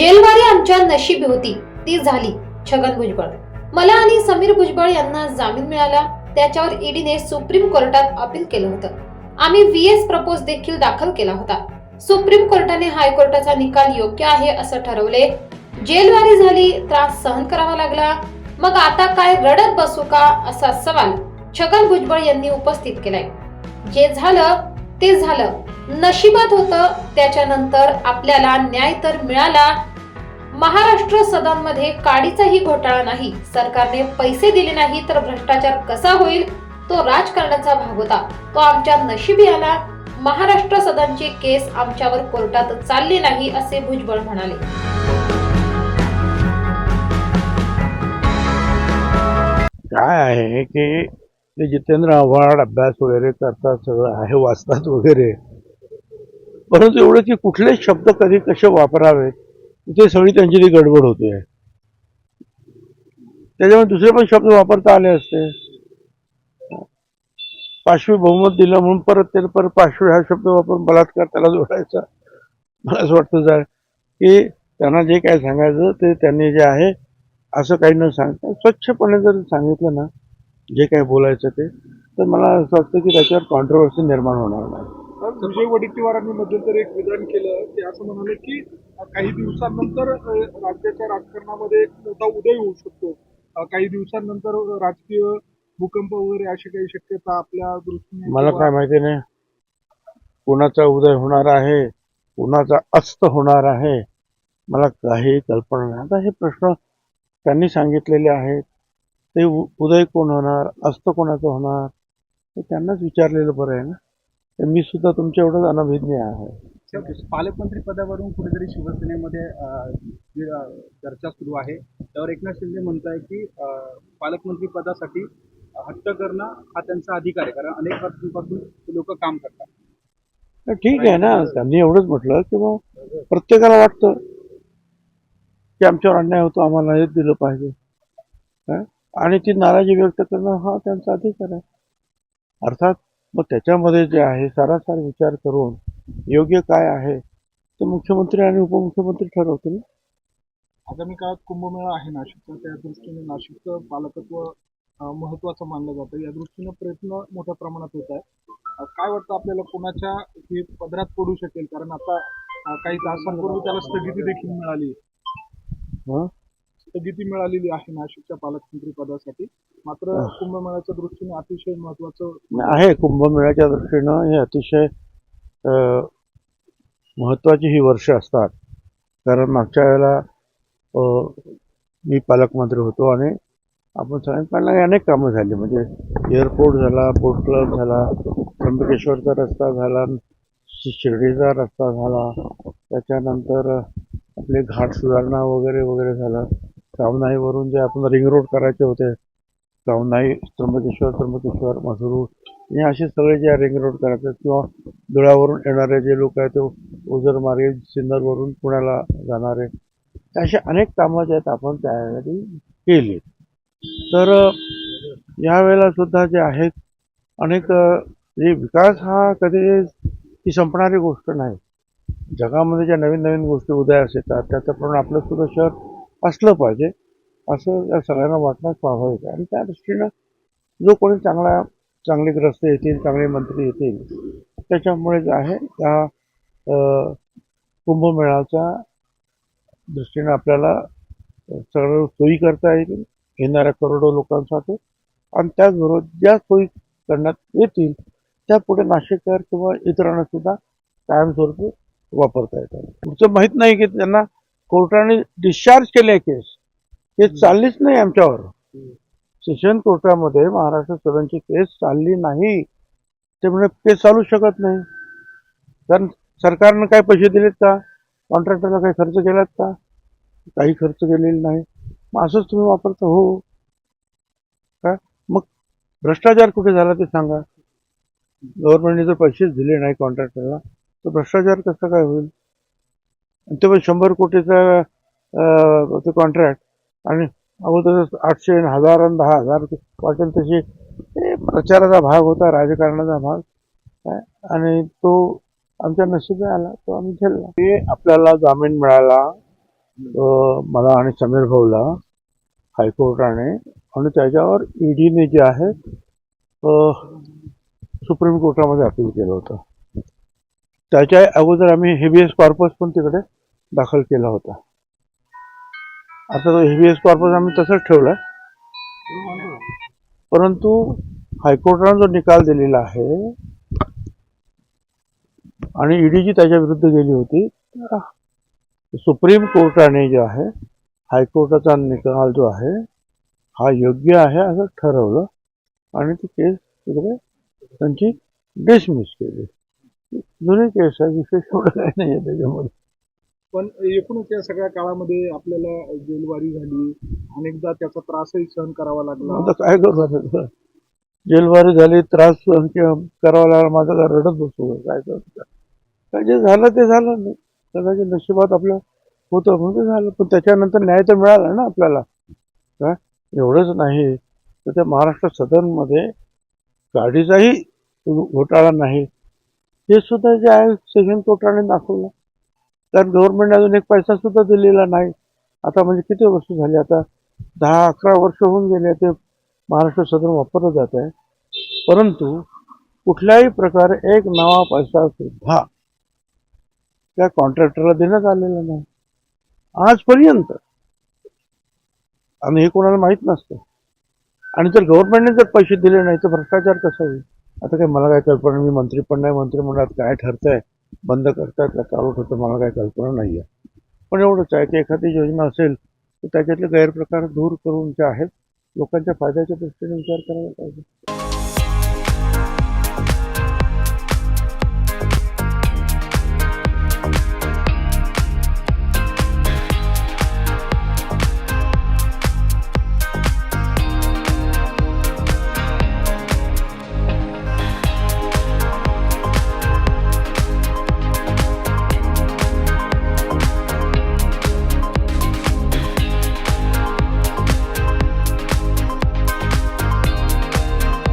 जेलवारी आमच्या नशिबी होती. ती झाली छगन भुजबळ. मला आणि समीर भुजबळ यांना जामीन मिळाला. त्याच्यावर ईडीने सुप्रीम कोर्टात अपील केलं होतं. आम्ही व्ही एस प्रपोज देखील दाखल केला होता. सुप्रीम कोर्टाने हायकोर्टाचा निकाल योग्य आहे असं ठरवले. जेलवारी झाली त्रास सहन करावा लागला. मग आता काय रडत बसू का असा सवाल छगन भुजबळ यांनी उपस्थित केलाय. जे झालं ते झालं. नशिबात होतं त्याच्यानंतर आपल्याला न्याय तर मिळाला महाराष्ट्र सदनमध्ये काडीचाही घोटाळा नाही. सरकारने पैसे दिले नाही तर भ्रष्टाचार कसा होईल? तो राजकारणाचा भाग होता. तो आमच्या नशिबी आला. महाराष्ट्र सदनची केस आमच्यावर कोर्टात चालली नाही असे भुजबळ म्हणाले. काय आहे की ते जितेंद्र आव्हाड अभ्यास वगैरे करतात सगळं आहे वाचतात वगैरे. परंतु एवढं की कुठले शब्द कधी कसे वापरावेत? ते सगळी त्यांची ती गडबड होते. त्याच्यामुळे दुसरे पण शब्द वापरता आले असते. पाशवी बहुमत दिलं म्हणून परत ते परत पाशवी हा शब्द वापरून बलात्कार त्याला जोडायचा. मला असं वाटतं जर की त्यांना जे काय सांगायचं ते त्यांनी जे आहे असं काही न सांगता स्वच्छपणे जर सांगितलं ना जे काही बोलायचं ते तर मला असं वाटतं की त्याच्यावर कॉन्ट्रोवर्सी निर्माण होणार नाही. विजय वडेट्टीवारांनी मध्यंतरी एक विधान केलं ते असं म्हणाले की काही दिवसांनंतर राज्याच्या राजकारणामध्ये एक मोठा उदय होऊ शकतो. काही दिवसांनंतर राजकीय भूकंप वगैरे अशी काही शक्यता आपल्या दृष्टीने मला काय माहिती नाही. कुणाचा उदय होणार आहे? कुणाचा अस्त होणार आहे? मला काही कल्पना नाही. आता हे प्रश्न त्यांनी सांगितलेले आहेत. ते उदय कोण होणार? अस्त कोणाचं होणार? ते त्यांनाच विचारलेलं बरं आहे ना. मी सुद्धा तुमच्या एवढंच अनभिज्ञ आहे. पालकमंत्री पदावरून कुठेतरी शिवसेनेमध्ये चर्चा सुरू आहे. त्यावर एकनाथ शिंदे म्हणत आहे की पालकमंत्री पदासाठी हट्ट करणं हा त्यांचा अधिकार आहे. कारण अनेक वर्षांपासून ते लोक काम करतात. ठीक आहे ना. त्यांनी एवढंच म्हटलं की मग प्रत्येकाला वाटतं की आमच्यावर अन्याय होतो आम्हाला हेच दिलं पाहिजे. हं? आणि ती नाराजी व्यक्त करणं हा त्यांचा अधिकार आहे. अर्थात मग त्याच्यामध्ये जे आहे सारासार विचार करून योग्य काय आहे ते मुख्यमंत्री आणि उपमुख्यमंत्री ठरवतील आगामी काळात कुंभमेळा आहे नाशिकचा त्या दृष्टीने नाशिकचं पालकत्व महत्वाचं मानलं जातं. या दृष्टीने प्रयत्न मोठ्या प्रमाणात होत आहे काय वाटतं आपल्याला कोणाच्या ही पदरात पडू शकेल? कारण आता काही तासांपूर्वी त्याला स्थगिती देखील मिळाली? स्थगिती मिळालेली आहे नाशिकच्या पालकमंत्री पदासाठी. मात्र. कुंभमेळ्याच्या दृष्टीने अतिशय महत्वाचं आहे. कुंभमेळ्याच्या दृष्टीनं हे अतिशय अ, महत्त्वाची ही वर्ष असतात. कारण मागच्या वेळेला मी पालकमंत्री होतो आणि आपण सगळ्यांकडनं अनेक कामं झाली. म्हणजे एअरपोर्ट झाला बोट क्लब झाला त्र्यंबकेश्वरचा रस्ता झाला शिर्डीचा रस्ता झाला. त्याच्यानंतर आपले घाट सुधारणा वगैरे वगैरे झालं. सावनाईवरून जे आपण रिंग रोड करायचे होते सावनाई त्र्यंबकेश्वर त्र्यंबकेश्वर मसरूळ हे असे सगळे जे रिंग रोड करायचे किंवा धुळ्यावरून येणारे जे लोक आहेत ते ओझर मार्गे सिन्नरवरून पुण्याला जाणारे असे अनेक कामं जे आहेत आपण त्यावेळी केली. तर यावेळेला सुद्धा जे आहेत अनेक जे विकास हा कधी ती संपणारी गोष्ट नाही. जगामध्ये ज्या नवीन नवीन गोष्टी उदयास येतात त्याच्याप्रमाणे आपलं सुद्धा शहर असलं पाहिजे. असं या सगळ्यांना वाटणं स्वाभाविक आहे. आणि त्या दृष्टीनं जो कोणी चांगला चांगले ग्रस्त येतील चांगले मंत्री येतील त्याच्यामुळे जे आहे त्या कुंभमेळाच्या दृष्टीनं आपल्याला सगळं सोयी करता येतील येणाऱ्या करोडो लोकांसाठी. आणि त्याचबरोबर ज्या सोयी करण्यात येतील त्या पुढे नाशिककर किंवा इतरांना सुद्धा कायमस्वरूपी वापरता येतात. पुढचं माहीत नाही की त्यांना कोर्टाने डिस्चार्ज केले केस हे चाललीच नाही आमच्यावर. सेशन कोर्टामध्ये महाराष्ट्र सदनची केस चालली नाही. त्यामुळे केस चालू शकत नाही. कारण सरकारनं काय पैसे दिलेत का? कॉन्ट्रॅक्टरला काही खर्च केलात का? काही खर्च केलेला नाही. मग असंच तुम्ही वापरता हो. का? मग भ्रष्टाचार कुठे झाला ते सांगा. गव्हर्नमेंटने जर पैसेच दिले नाही कॉन्ट्रॅक्टरला तर भ्रष्टाचार कसं काय होईल? ते पण शंभर कोटीचा ते कॉन्ट्रॅक्ट आणि अगोदर आठशे हजार आणि दहा हजार वाटेल तशी प्रचाराचा भाग होता राजकारणाचा भाग. आणि तो आमच्या नशिबी आला तो आम्ही खेळला. ते आपल्याला जामीन मिळाला मला आणि समीर भाऊला हायकोर्टाने. आणि त्याच्यावर ईडीने जे आहे सुप्रीम कोर्टामध्ये अपील केलं होतं. त्याच्या अगोदर आम्ही हेबियस कॉर्पस पण तिकडे दाखल केला होता. आता तो हेबियस कॉर्पस आम्ही तसंच ठेवला परंतु हायकोर्टाने जो निकाल दिलेला आहे आणि ईडी जी त्याच्या विरुद्ध गेली होती सुप्रीम कोर्टाने जे आहे हायकोर्टाचा निकाल जो आहे हा योग्य आहे असं ठरवलं. आणि ती केस तिकडे त्यांची डिसमिस केली. जुनी केस आहे विशेष एवढं काही नाही आहे त्याच्यामध्ये. पण एकूणच या सगळ्या काळामध्ये आपल्याला जेलवारी झाली अनेकदा त्याचा त्रासही सहन करावा लागला. आता काय करू आता? जेलवारी झाली त्रास सहन के- करावा लागला माझा काय रडत बसतो काय करू? काय जे झालं ते झालं नाही कदाचित नशिबात आपलं होतं म्हणून ते झालं. पण त्याच्यानंतर न्याय तर मिळाला ना आपल्याला. काय एवढंच नाही. तर त्या महाराष्ट्र सदनमध्ये गाडीचाही घोटाळा नाही. हे सुद्धा जे आहे सेशन कोर्टाने दाखवलं. कारण गव्हर्नमेंटने अजून एक पैसा सुद्धा दिलेला नाही. आता म्हणजे किती वर्ष झाली? आता दहा अकरा वर्ष होऊन गेले ते महाराष्ट्र सदन वापरलं जात आहे. परंतु कुठल्याही प्रकारे एक नवा पैसा सुद्धा त्या कॉन्ट्रॅक्टरला देण्यात आलेला नाही. आजपर्यंत. आणि हे कोणाला माहीत नसतं. आणि जर गव्हर्नमेंटने जर पैसे दिले नाही तर भ्रष्टाचार कसा होईल? आता काय मला काय कल्पना मी मंत्री पण नाही मंत्रिमंडळात काय ठरतंय? बंद करतात का चालू ठेवतं मला काही कल्पना नाही आहे पण एवढंच आहे की एखादी योजना असेल तर त्याच्यातले गैरप्रकार दूर करून जे आहेत लोकांच्या फायद्याच्या दृष्टीने विचार करायला पाहिजे.